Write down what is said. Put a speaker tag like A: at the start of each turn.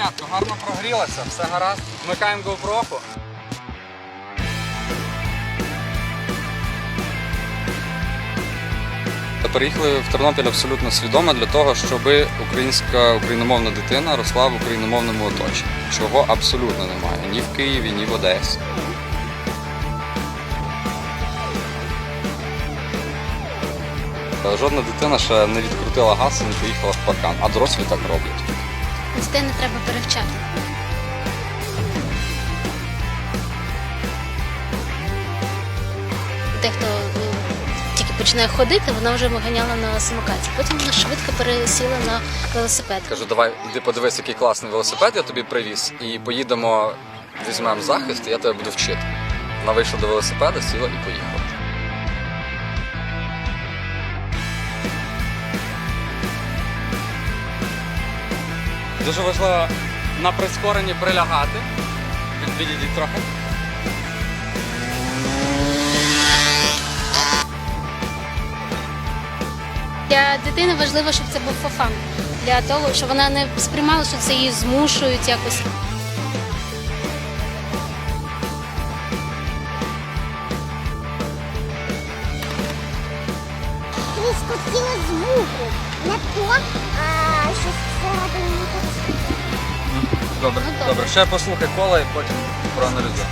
A: Киценятко, гарно прогрілася, все гаразд. Вмикаємо GoPro. Переїхали в Тернопіль абсолютно свідомо для того, щоб українська україномовна дитина росла в україномовному оточенні, чого абсолютно немає ні в Києві, ні в Одесі. Жодна дитина ще не відкрутила газ і не поїхала в паркан, а дорослі так роблять.
B: Дітей не треба перевчати. Дехто ну, тільки починає ходити, вона вже ганяла на самокаті. Потім вона швидко пересіла на велосипед.
A: Кажу, давай іди подивись, який класний велосипед я тобі привіз, і поїдемо, візьмемо захист, і я тебе буду вчити. Вона вийшла до велосипеда, сіла і поїхала. Дуже важливо на прискоренні прилягати. Відійдіть трохи.
B: Для дитини важливо, щоб це був фафан. Для того, щоб вона не сприймала, що це її змушують якось.
C: Тріскотіло звуку.
B: Добре.
A: добре. Ще послухай кола і потім проаналізуй.